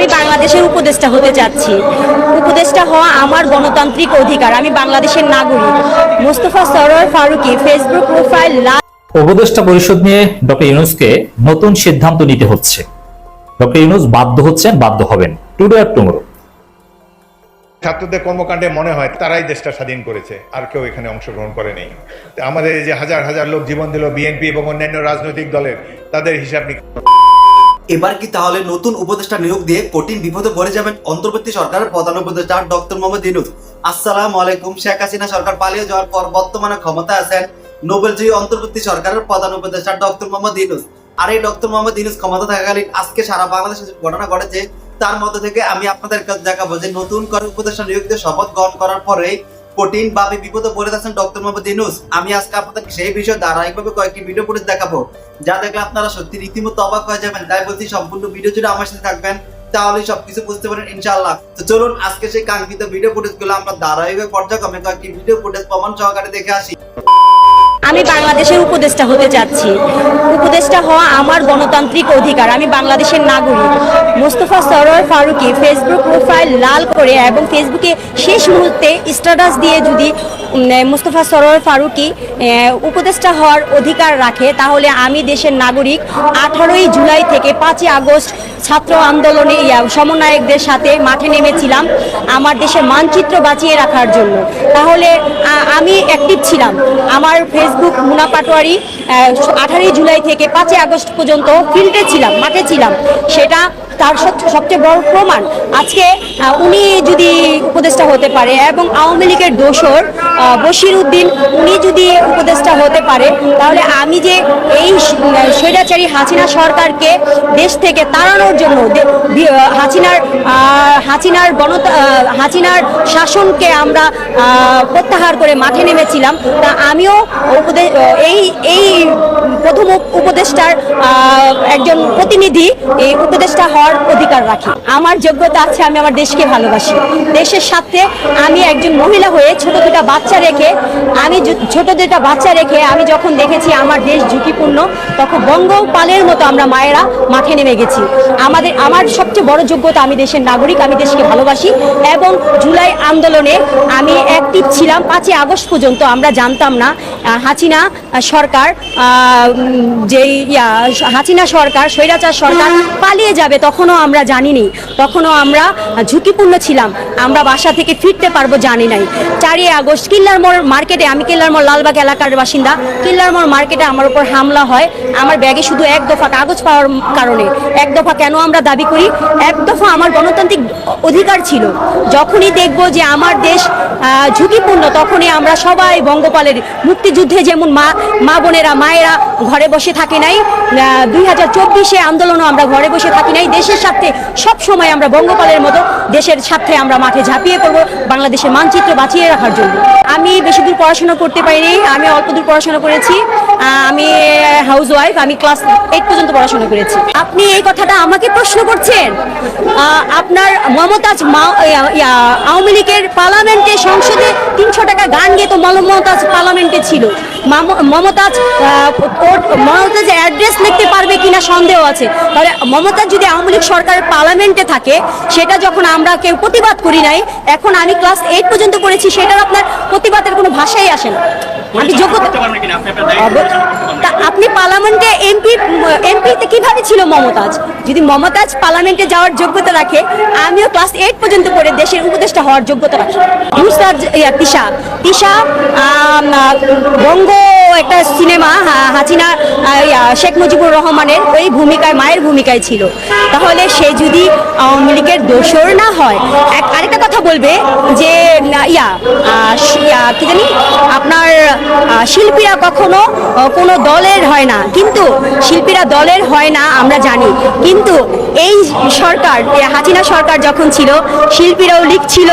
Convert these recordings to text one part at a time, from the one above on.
আমি বাংলাদেশের উপদেষ্টা হতে চাচ্ছি। উপদেষ্টা হওয়া আমার গণতান্ত্রিক অধিকার। আমি বাংলাদেশের নাগরিক। মোস্তফা সরোয়ার ফারুকি ফেসবুক প্রোফাইল উপদেষ্টা পরিষদ নিয়ে ডক্টর ইউনুসকে নতুন সিদ্ধান্ত নিতে হচ্ছে। ডক্টর ইউনুস বাধ্য হচ্ছেন বাধ্য হবেন। টুডে আর টুমোরো ছাত্রদের কর্মকাণ্ডে মনে হয় তারাই দেশটা স্বাধীন করেছে আর কেউ এখানে অংশগ্রহণ করে নেই আমাদের এই যে হাজার হাজার লোক জীবন দিল বিএনপি এবং অন্যান্য রাজনৈতিক দলের তাদের হিসাব নিকাশ এবার কি তাহলে নতুন উপদেষ্টা নিয়োগ দিয়ে কঠিন বিপদে পড়ে যাবেন অন্তর্বর্তী সরকারের প্রধান উপদেষ্টা ডক্টর মোহাম্মদ ইউনুস আসসালামু আলাইকুম, শেখ হাসিনা সরকার পালিয়ে যাওয়ার পর বর্তমানে ক্ষমতা আছেন নোবেলজয়ী অন্তর্বর্তী সরকারের প্রধান উপদেষ্টা ডক্টর মোহাম্মদ ইউনুস আর এই ডক্টর মোহাম্মদ ইউনুস ক্ষমতা থাকাকালীন আজকে সারা বাংলাদেশে ঘটনা ঘটেছে, তার মধ্যে থেকে আমি আপনাদের কাছে দেখাবো যে নতুন করে উপদেষ্টা নিয়োগ দিয়ে শপথ গ্রহণ করার পরে কঠিন ভাবে বিপদে পড়ে আছেন ডক্টর মোহাম্মদ আমি আজকে আপনাদেরকে সেই বিষয়ে ধারাবাহিকভাবে কয়েকটি ভিডিও করে দেখাবো। যা দেখলে আপনারা সত্যি রীতিমতো অবাক হয়ে যাবেন। তাই বলছি সম্পূর্ণ ভিডিও জুড়ে আমার সাথে থাকবেন। তাহলে সবকিছু বুঝতে পারেন, ইনশাআল্লাহ। তো চলুন, আজকে সেই কাঙ্ক্ষিত ভিডিও ফুটেজগুলো আমরা ধারাবাহিকভাবে পর্যায়ক্রমে কয়েকটি ভিডিও ফুটেজ প্রমাণ সহকারে দেখে আসি। আমি বাংলাদেশের উপদেষ্টা হতে চাচ্ছি উপদেষ্টা হওয়া আমার গণতান্ত্রিক অধিকার। আমি বাংলাদেশের নাগরিক। মোস্তফা সরোয়ার ফারুকি ফেসবুক প্রোফাইল লাল করে এবং ফেসবুকে শেষ মুহূর্তে স্ট্যাটাস দিয়ে যদি মুস্তফা সরোয়ার ফারুকি উপদেষ্টা হওয়ার অধিকার রাখে, তাহলে আমি দেশের নাগরিক আঠারোই জুলাই থেকে পাঁচই আগস্ট ছাত্র আন্দোলনে সমন্বয়কদের সাথে মাঠে নেমেছিলাম আমার দেশের মানচিত্র বাঁচিয়ে রাখার জন্য। তাহলে আমি অ্যাক্টিভ ছিলাম। আমার ফেসবুক মুনা পাটোয়ারি আঠারোই জুলাই থেকে পাঁচই আগস্ট পর্যন্ত ফিল্ডে ছিলাম মাঠে ছিলাম। সেটা তার সব- সবচেয়ে বড় প্রমাণ। আজকে উনি যদি উপদেষ্টা হতে পারে এবং আওয়ামী লীগের দোসর বশির উদ্দিন উনি যদি উপদেষ্টা হতে পারে, তাহলে আমি যে এই স্বৈরাচারী হাসিনা সরকারকে দেশ থেকে তাড়ানোর জন্য হাসিনার হাসিনার গণত হাসিনার শাসনকে আমরা প্রত্যাহার করে মাঠে নেমেছিলাম, তা আমিও এই এই প্রথম উপদেষ্টার একজন প্রতিনিধি, এই উপদেষ্টা হওয়ার অধিকার রাখি। আমার যোগ্যতা আছে আমি আমার দেশকে ভালোবাসি। দেশের সাথে আমি একজন মহিলা হয়ে ছোট দুটা বাচ্চা রেখে আমি ছোট দুটা বাচ্চা রেখে আমি যখন দেখেছি আমার দেশ ঝুঁকিপূর্ণ তখন বঙ্গপালের মতো আমরা মায়েরা মাঠে নেমে গেছি। আমাদের আমার সবচেয়ে বড় যোগ্যতা আমি দেশের নাগরিক আমি দেশকে ভালোবাসি এবং জুলাই আন্দোলনে আমি অ্যাক্টিভ ছিলাম। পাঁচই আগস্ট পর্যন্ত আমরা জানতাম না হাসিনা সরকার আহ, উম, যে হাসিনা সরকার স্বৈরাচার সরকার পালিয়ে যাবে তখনও আমরা জানিনি তখনও আমরা ঝুঁকিপূর্ণ ছিলাম, আমরা বাসা থেকে ফিরতে পারব জানি নাই। চারই আগস্ট, কিল্লার মোড় মার্কেটে, আমি কিল্লার মোড় লালবাগ এলাকার বাসিন্দা, কিল্লার মোড় মার্কেটে আমার উপর হামলা হয়, আমার ব্যাগে শুধু এক দফা কাগজ পাওয়ার কারণে। এক দফা কেন আমরা দাবি করি? এক দফা আমার গণতান্ত্রিক অধিকার ছিল। যখনই দেখব যে আমার দেশ ঝুঁকিপূর্ণ, তখনই আমরা সবাই বঙ্গপালের মুক্তিযুদ্ধে যেমন মা মা বোনেরা, মায়েরা ঘরে বসে থাকে নাই দুই হাজার চব্বিশে আন্দোলনও আমরা ঘরে বসে থাকি নাই দেশের স্বার্থে সব সময় আমরা বঙ্গপালের মতো দেশের স্বার্থে আমরা মাঠে ঝাঁপিয়ে পড়ব, বাংলাদেশের মানচিত্র বাঁচিয়ে রাখার জন্য। আমি বেশি দূর পড়াশোনা করতে পারিনি, আমি অল্প দূর পড়াশোনা করেছি। আমি হাউস ওয়াইফ আমি ক্লাস এইট পর্যন্ত পড়াশোনা করেছি। আপনি এই কথাটা আমাকে প্রশ্ন করছেন? আপনার মমতাজ আওয়ামী লীগের পার্লামেন্টে সংসদে তিনশো টাকা গান গেয়ে তো মমতাজ পার্লামেন্টে ছিল। মমতাজ ওর- মমতাজ অ্যাড্রেস লিখতে পারবে কিনা সন্দেহ আছে। তাহলে মমতাজ যদি আওয়ামী লীগ সরকারের পার্লামেন্টে থাকে, সেটা যখন আমরা কেউ প্রতিবাদ করি নাই, এখন আমি ক্লাস এইট পর্যন্ত করেছি সেটার আপনার প্রতিবাদের কোনো ভাষাই আসে না। যোগ্যতা তা আপনি পার্লামেন্টে এমপি এমপিতে কীভাবে ছিল মমতাজ? যদি মমতাজ পার্লামেন্টে যাওয়ার যোগ্যতা রাখে আমিও ক্লাস এইট পর্যন্ত পড়ে দেশের উপদেষ্টা হওয়ার যোগ্যতা রাখি। ইয়া, তিশা। তিশা বঙ্গ একটা সিনেমা হাসিনা শেখ মুজিবুর রহমানের ওই ভূমিকায় মায়ের ভূমিকায় ছিল। তাহলে সে যদি আওয়ামী লীগের দোষর না হয় এক আরেকটা কথা বলবে যে ইয়া কি জানি আপনার শিল্পীরা কখনো কোনো দলের হয় না। কিন্তু শিল্পীরা দলের হয় না, আমরা জানি। কিন্তু এই সরকার হাসিনা সরকার যখন ছিল, শিল্পীরাও লিখছিল,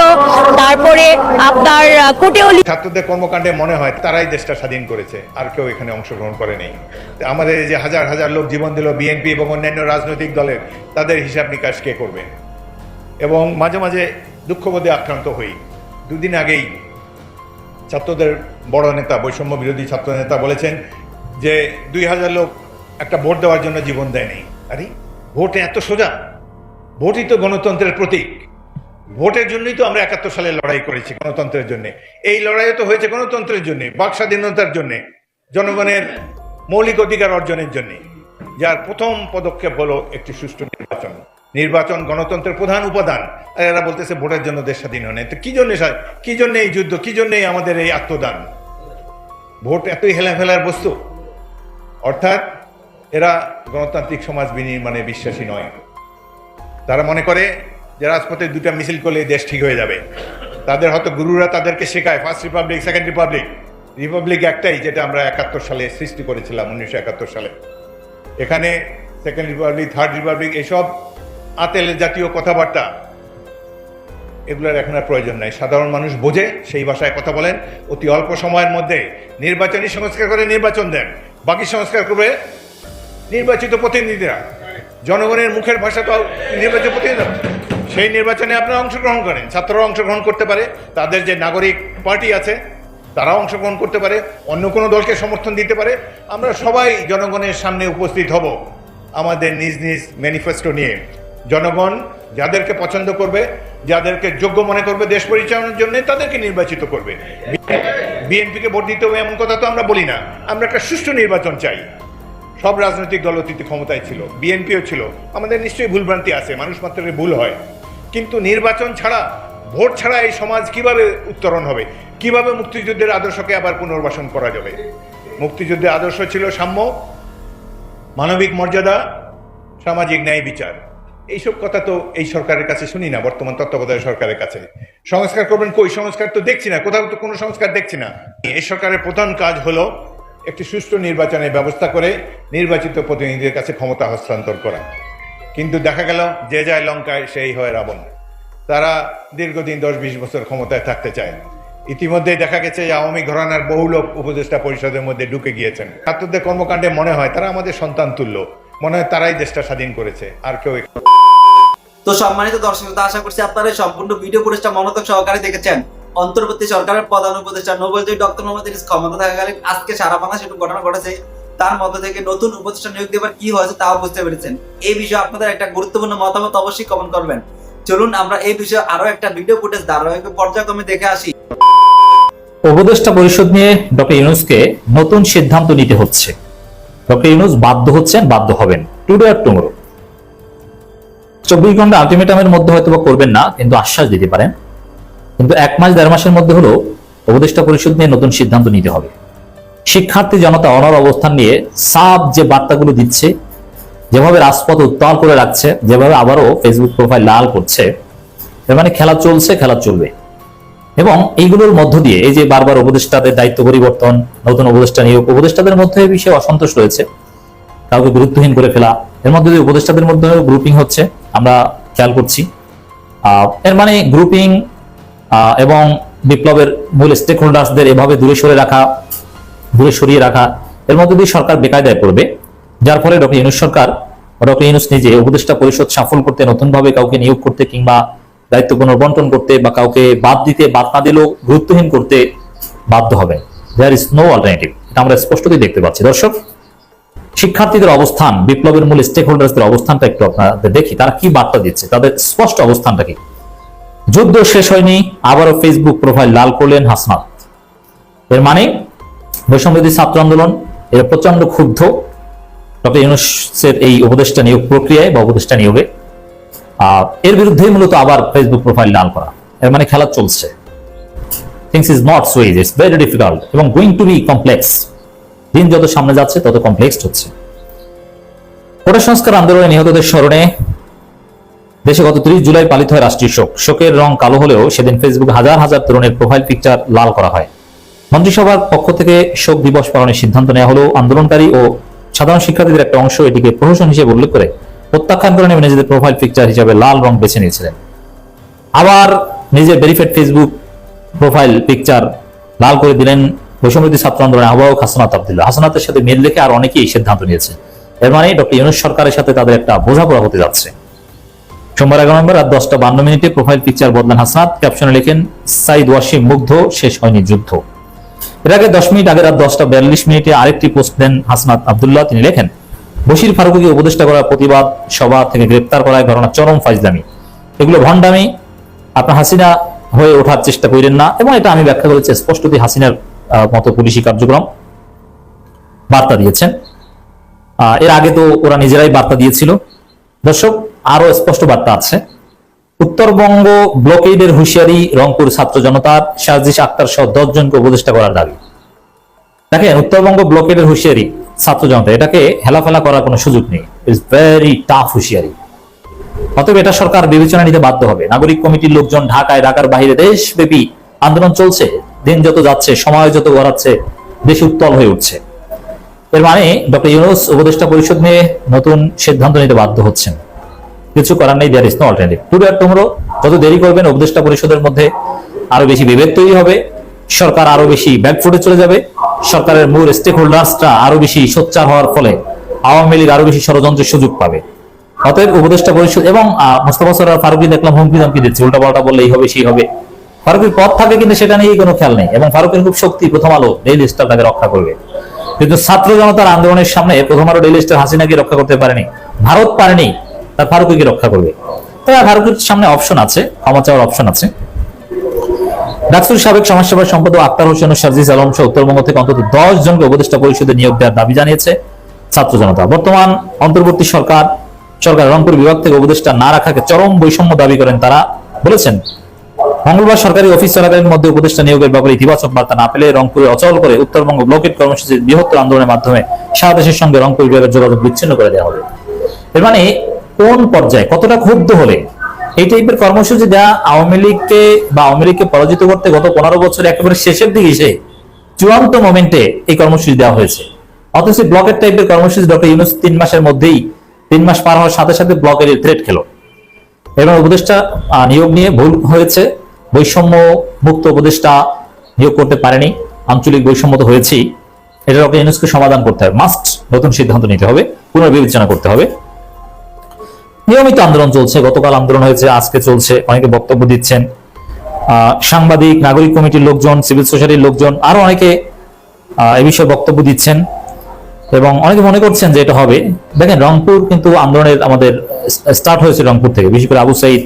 তারপরে আপনার লিখ- ছাত্রদের কর্মকাণ্ডে মনে হয় তারাই দেশটা স্বাধীন করেছে, আর কেউ এখানে অংশগ্রহণ করে নেই। আমাদের যে হাজার হাজার লোক জীবন দিল বিএনপি এবং অন্যান্য রাজনৈতিক দলের, তাদের হিসাব নিকাশ কে করবে? এবং মাঝে মাঝে দুঃখবোধে আক্রান্ত হই। দুদিন আগেই ছাত্রদের বড় নেতা, বৈষম্য বিরোধী ছাত্র নেতা বলেছেন যে দুই হাজার লোক একটা ভোট দেওয়ার জন্য জীবন দেয়নি। আরে, ভোট এত সোজা? ভোটই তো গণতন্ত্রের প্রতীক। ভোটের জন্যই তো আমরা একাত্তর সালে লড়াই করেছি গণতন্ত্রের জন্য। এই লড়াইও তো হয়েছে গণতন্ত্রের জন্য, বাক স্বাধীনতার জন্য, জনগণের মৌলিক অধিকার অর্জনের জন্য, যার প্রথম পদক্ষেপ হলো একটি সুষ্ঠু নির্বাচন। নির্বাচন গণতন্ত্রের প্রধান উপাদান। এরা বলতেছে ভোটের জন্য দেশ স্বাধীন হয় তো কি জন্য কি জন্য এই যুদ্ধ? কি জন্য আমাদের এই আত্মদান? ভোট এতই হেলাফেলার বস্তু। অর্থাৎ এরা গণতান্ত্রিক সমাজ বিনির্মাণে বিশ্বাসী নয়। তারা মনে করে যে রাজপথে দুটা মিছিল করলে দেশ ঠিক হয়ে যাবে। তাদের হয়তো গুরুরা তাদেরকে শেখায় first republic second republic republic একটাই যেটা আমরা একাত্তর সালে সৃষ্টি করেছিলাম, উনিশশো একাত্তর সালে। এখানে সেকেন্ড রিপাবলিক থার্ড রিপাবলিক এসব আতেল জাতীয় কথাবার্তা। এগুলোর এখন আর প্রয়োজন নাই। সাধারণ মানুষ বোঝে, সেই ভাষায় কথা বলেন। অতি অল্প সময়ের মধ্যে নির্বাচনী সংস্কার করে নির্বাচন দেন। বাকি সংস্কার করবে নির্বাচিত প্রতিনিধিরা। জনগণের মুখের ভাষা তো নির্বাচিত প্রতিনিধি সেই নির্বাচনে আপনারা অংশগ্রহণ করেন। ছাত্ররা অংশগ্রহণ করতে পারে। তাদের যে নাগরিক পার্টি আছে, তারাও অংশগ্রহণ করতে পারে। অন্য কোনো দলকে সমর্থন দিতে পারে। আমরা সবাই জনগণের সামনে উপস্থিত হব। আমাদের নিজ নিজ ম্যানিফেস্টো নিয়ে। জনগণ যাদেরকে পছন্দ করবে, যাদেরকে যোগ্য মনে করবে দেশ পরিচালনার জন্য, তাদেরকে নির্বাচিত করবে। বিএনপিকে ভোট দিতে হবে এমন কথা তো আমরা বলি না। আমরা একটা সুষ্ঠু নির্বাচন চাই। সব রাজনৈতিক দল অতীতে ক্ষমতায় ছিল, বিএনপিও ছিল। আমাদের নিশ্চয়ই ভুলভ্রান্তি আছে, মানুষ মাত্রের ভুল হয়। কিন্তু নির্বাচন ছাড়া, ভোট ছাড়া এই সমাজ কীভাবে উত্তরণ হবে? কীভাবে মুক্তিযুদ্ধের আদর্শকে আবার পুনর্বাসন করা যাবে? মুক্তিযুদ্ধের আদর্শ ছিল সাম্য, মানবিক মর্যাদা, সামাজিক ন্যায় বিচার। এইসব কথা তো এই সরকারের কাছে শুনি না, বর্তমান তত্ত্বাবধায়ক সরকারের কাছে। সংস্কার করবেন কই? সংস্কার তো দেখছি না, কোথাও তো কোনো সংস্কার দেখছি না। এই সরকারের প্রধান কাজ হলো একটি সুষ্ঠু নির্বাচনের ব্যবস্থা করে নির্বাচিত প্রতিনিধিদের কাছে ক্ষমতা হস্তান্তর করা। কিন্তু দেখা গেল, যে যায় লঙ্কায় সেই হয় রাবণ। তারা দীর্ঘদিন দশ বিশ বছর ক্ষমতায় থাকতে চায় ইতিমধ্যে দেখা গেছে যে আওয়ামী ঘরানার বহু লোক উপদেষ্টা পরিষদের মধ্যে ঢুকে গিয়েছেন। ছাত্রদের কর্মকাণ্ডে মনে হয় তারা আমাদের সন্তান তুল্য। মনে হয় তারাই দেশটা স্বাধীন করেছে, আর কেউ তো সম্মানিত দর্শক আশা করছি আপনারা সম্পূর্ণ ভিডিও ফুটেজটা মনোযোগ সহকারে দেখেছেন। অন্তর্বর্তী সরকারের প্রধান উপদেষ্টা নোবেল জয়ী ডক্টর মোহাম্মদ ইউনূস ক্ষমতা থাকাকালীন আজকে সারা বাংলাদেশে একটু ঘটনা ঘটেছে। তার মধ্যে থেকে নতুন উপদেষ্টা নিয়োগ দেবার কি হয়েছে তাও বুঝতে পেরেছেন। এই বিষয়ে আপনাদের একটা গুরুত্বপূর্ণ মতামত অবশ্যই কমেন্ট করবেন। চলুন, আমরা এই বিষয়ে আরও একটা ভিডিও ফুটেজ ধারাবাহিক পর্যায়ক্রমে দেখে আসি। উপদেষ্টা পরিষদ নিয়ে ডক্টর ইউনুসকে নতুন সিদ্ধান্ত নিতে হচ্ছে। ডক্টর ইউনুস বাধ্য হচ্ছেন, বাধ্য হবেন। টুডে আর টুমোরো চব্বিশ ঘণ্টা আলটিমেটামের মধ্যে হয়তো বা করবেন না, কিন্তু আশ্বাস দিতে পারেন। কিন্তু এক মাস, দেড় মাসের মধ্যে হলো উপদেষ্টা পরিষদ নিয়ে নতুন সিদ্ধান্ত নিতে হবে। শিক্ষার্থী জনতা অনর অবস্থান নিয়ে সাব যে বার্তাগুলো দিচ্ছে, যেভাবে রাজপথ উত্তাল করে রাখছে, যেভাবে আবারও ফেসবুক প্রোফাইল লাল করছে, এর মানে খেলা চলছে, খেলা চলবে। এবং এইগুলোর মধ্য দিয়ে এই যে বারবার উপদেষ্টাদের দায়িত্ব পরিবর্তন, নতুন উপদেষ্টা নিয়োগ, উপদেষ্টাদের মধ্যে এই বিষয়ে অসন্তোষ রয়েছে। কাউকে গুরুত্বহীন করে ফেলা, এর মধ্যে দিয়ে উপদেষ্টাদের মধ্যে গ্রুপিং হচ্ছে। খেয়াল করছি। এর মানে গ্রুপিং এবং বিপ্লবের মূল স্টেক হোল্ডার্সদের এভাবে দূরে সরে রাখা, দূরে সরিয়ে রাখা, এর মধ্যে দিয়ে সরকার বেকায়দায় পড়বে, যার ফলে ডক্টর ইউনুস সরকার ডক্টর ইউনুস নিজে উপদেষ্টা পরিষদ সফল করতে, নতুনভাবে কাউকে নিয়োগ করতে কিংবা দায়িত্ব পুনর্বন্টন করতে বা কাউকে বাদ দিতে, বাদ না দিলেও গুরুত্বহীন করতে বাধ্য হবে। দেয়ার ইজ নো অল্টারনেটিভ এটা আমরা স্পষ্টতই দেখতে পাচ্ছি। দর্শক শিক্ষার্থীদের অবস্থান, বিপ্লবের মূল স্টেক হোল্ডার্সদের অবস্থানটা একটু আপনাদের দেখি, তারা কি বার্তা দিচ্ছে, তাদের স্পষ্ট অবস্থানটা কি? যুদ্ধ শেষ হয়নি, আবারও ফেসবুক প্রোফাইল লাল করলেন হাসনাত। এর মানে বৈষম্যদী ছাত্র আন্দোলন, এরা প্রচণ্ড ক্ষুব্ধ ডক্টর ইউনুসের এই উপদেষ্টা নিয়োগ প্রক্রিয়ায় বা উপদেষ্টা নিয়োগে। এর বিরুদ্ধেই মূলত আবার ফেসবুক প্রোফাইল লাল করা। এর মানে খেলা চলছে। Things is not so is it's very difficult এবং গোয়িং টু বি কমপ্লেক্স দিন যত সামনে যাচ্ছে, তত কমপ্লেক্স হচ্ছে। কোটা সংস্কার আন্দোলনে নিহতদের স্মরণে দেশে গত ত্রিশ জুলাই পালিত হয় রাষ্ট্রীয় শোক। শোকের রং কালো হলেও সেদিন ফেসবুক হাজার হাজার তরুণের প্রোফাইল পিকচার লাল করা হয়। মন্ত্রিসভার পক্ষ থেকে শোক দিবস পালনের সিদ্ধান্ত নেওয়া হলেও আন্দোলনকারী ও সাধারণ শিক্ষার্থীদের একটা অংশ এটিকে প্রহসন হিসেবে উল্লেখ করে প্রত্যাখ্যান করে নেমে নিজেদের প্রোফাইল পিকচার হিসেবে লাল রং বেছে নিয়েছিলেন। আবার নিজের ভেরিফাইড ফেসবুক প্রোফাইল পিকচার লাল করে দিলেন বৈষম্যদী ছাত্র আন্দোলনের আহ্বায়ক হাসনাত আব্দুল্লাহ। হাসনাতের সাথে মিল রেখে আর অনেকেই এই সিদ্ধান্ত নিয়েছে। এর মানে ডক্টর ইউনুস সরকারের সাথে তাদের একটা বোঝাপড়া হতে যাচ্ছে। সোমবার এগারো নম্বর রাত দশটা বান্ন মিনিটে প্রোফাইল পিকচার বদলান হাসনাত। ক্যাপশনে লেখেন, সাইদ ওয়াসিম মুগ্ধ, শেষ হয়নি যুদ্ধ। এর আগে দশ মিনিট আগে রাত দশটা বিয়াল্লিশ মিনিটে আরেকটি পোস্ট দেন হাসনাত আবদুল্লাহ। তিনি লেখেন, বশির ফারুককে উপদেষ্টা করার প্রতিবাদ, সভা থেকে গ্রেপ্তার করায় ঘটনা চরম ফাইজলামি এগুলো ভণ্ডামি। আপনার হাসিনা হয়ে ওঠার চেষ্টা করেন না, এবং এটা আমি ব্যাখ্যা করেছি, স্পষ্টতই হাসিনার মতো পুলিশি কার্যক্রম বার্তা দিয়েছেন। এর আগে তো ওরা নিজেরাই বার্তা দিয়েছিল। দর্শক, আরও স্পষ্ট বার্তা আছে। উত্তরবঙ্গ ব্লকেডের হুঁশিয়ারি, রংপুর ছাত্র জনতার সাজিস আক্তার সহ দশ জনকে উপদেষ্টা করার দাবি। দেখেন, উত্তরবঙ্গ ব্লকেডের হুঁশিয়ারি, ছাত্র জনতা, এটাকে হেলাফেলা করার কোনো সুযোগ নেই। ইটস ভেরি টাফ হুঁশিয়ারি। অতএব এটা সরকার বিবেচনা নিতে বাধ্য হবে। নাগরিক কমিটির লোকজন ঢাকায়, ঢাকার বাইরে দেশব্যাপী আন্দোলন চলছে। দিন যত যাচ্ছে, সময় যত গড়াচ্ছে, দেশ উত্তল হয়ে উঠছে। এর মানে ডক্টর ইউনুস উপদেষ্টা পরিষদ নিয়ে নতুন সিদ্ধান্ত নিতে বাধ্য হচ্ছেন। কিছু করার নেই there is no alternative to আর তোমরা যত দেরি করবেন, উপদেষ্টা পরিষদের মধ্যে আরও বেশি বিভেদ তৈরি হবে। সরকার আরও বেশি ব্যাকফুটে চলে যাবে। সরকারের মূল স্টেক হোল্ডার্সরা আরও বেশি সোচ্চার হওয়ার ফলে আওয়ামী লীগ আরও বেশি ষড়যন্ত্রের সুযোগ পাবে। অতএব উপদেষ্টা পরিষদ এবং মোস্তফা সরার ফারুকি দেখলাম হুমকি দামকি দিচ্ছে উল্টা পাল্টা বললে এই হবে, সেই হবে। ফারুকের পথ থাকে কিন্তু সেটা নিয়ে কোনো খেয়াল নেই এবং ফারুকের খুব শক্তি প্রথম আলো ডেইলি স্টার তাকে রক্ষা করবে। কিন্তু ছাত্র জনতার আন্দোলনের সামনে প্রথম আলো ডেইলি স্টার হাসিনাকে রক্ষা করতে পারেনি, ভারত পারেনি তার ফারুকিকে রক্ষা করবে। তবে ফারুকের সামনে অপশন আছে, ক্ষমা চাওয়ার অপশন আছে। ডাকসুর সাবেক সমাজসেবা সম্পাদক আক্তার হোসেন ও সার্জিস আলম সহ উত্তরবঙ্গ থেকে অন্তত দশ জনকে উপদেষ্টা পরিষদে নিয়োগ দেওয়ার দাবি জানিয়েছে ছাত্র জনতা। বর্তমান অন্তর্বর্তী সরকার সরকার রংপুর বিভাগ থেকে উপদেষ্টা না রাখাকে চরম বৈষম্য দাবি করেন তারা, বলেছেন মঙ্গলবার সরকারি অফিস চলাকালীন মধ্যে উপদেষ্টা নিয়োগের ব্যাপারে ইতিবাচক বার্তা না পেলে রংপুরে অচল করে উত্তরবঙ্গ ব্লকেট কর্মসূচির বৃহত্তর আন্দোলনের মাধ্যমে সারা দেশের সঙ্গে রংপুর বিভাগের যোগাযোগ বিচ্ছিন্ন করে দেওয়া হবে। এর মানে কোন পর্যায়ে, কতটা ক্ষুব্ধ হলে? এই টাইপের কর্মসূচি দেওয়া আওয়ামী লীগকে বা আওয়ামী লীগকে পরাজিত করতে গত পনেরো বছর একেবারে শেষের দিকে এসে চূড়ান্ত মোমেন্টে এই কর্মসূচি দেওয়া হয়েছে। অথচ ব্লকের টাইপের কর্মসূচি ডক্টর ইউনুস তিন মাসের মধ্যেই তিন মাস পার হওয়ার সাথে সাথে ব্লকের থ্রেট খেলো। এবং উপদেষ্টা নিয়োগ নিয়ে ভুল হয়েছে। বৈষম্য মুক্ত উপদেষ্টা নিয়োগ করতে পারেনি। আঞ্চলিক বৈষম্য তো হয়েছেই। এটা ডক্টর ইউনুসকে সমাধান করতে হবে। মাস্ট নতুন সিদ্ধান্ত নিতে হবে। পুনর্বিবেচনা করতে হবে। নিয়মিত আন্দোলন চলছে। গতকাল আন্দোলন হয়েছে, আজকে চলছে। অনেকে বক্তব্য দিচ্ছেন। সাংবাদিক, নাগরিক কমিটির লোকজন, সিভিল সোসাইটির লোকজন, আরও অনেকে এ বিষয়ে বক্তব্য দিচ্ছেন। এবং অনেকে মনে করছেন যে এটা হবে। দেখেন রংপুর কিন্তু আন্দোলনের আমাদের স্টার্ট হয়েছে রংপুর থেকে। বিশেষ করে আবু সাইদ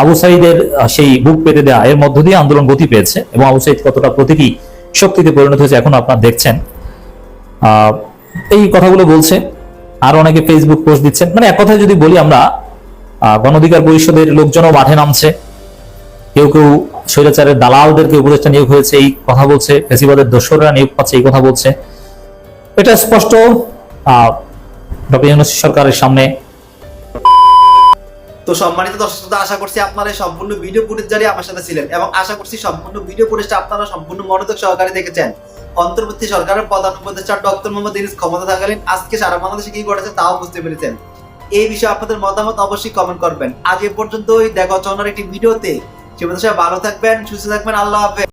আবু সাইদের সেই বুক পেতে দেওয়া এর মধ্য দিয়ে আন্দোলন গতি পেয়েছে এবং আবু সাইদ কতটা প্রতীকী শক্তিতে পরিণত হয়েছে এখন আপনারা দেখছেন। এই কথাগুলো বলছে। আর অনেকে ফেসবুক পোস্ট দিচ্ছেন। মানে এক কথায় যদি বলি আমরা আহ, গণ অধিকার পরিষদের লোকজনও মাঠে নামছে। কেউ কেউ স্বৈরাচারের দালালদেরকে উপদেষ্টা নিয়োগ হয়েছে এই কথা বলছে। ফেসিবাদের দোসররা নিয়োগ পাচ্ছে এই কথা বলছে। এটা স্পষ্ট সরকারের সামনে তো সম্মানিত দর্শক শ্রোতা, আশা করছি আপনারা সম্পূর্ণ ভিডিও ফুটেজ জারি আমার সাথে ছিলেন এবং আশা করছি সম্পূর্ণ ভিডিও ফুটেজটা আপনারা সম্পূর্ণ মনোযোগ সহকারে দেখেছেন। অন্তর্বর্তী সরকারের প্রধান উপদেষ্টা ডক্টর মোহাম্মদ ইনিস ক্ষমতা থাকালেন আজকে সারা বাংলাদেশে কি ঘটেছে তাও বুঝতে পেরেছেন। এই বিষয়ে আপনাদের মতামত অবশ্যই কমেন্ট করবেন। আজ এ পর্যন্তই দেখা হচ্ছে একটি ভিডিওতে সে ভালো থাকবেন সুস্থ থাকবেন আল্লাহ হাফেজ।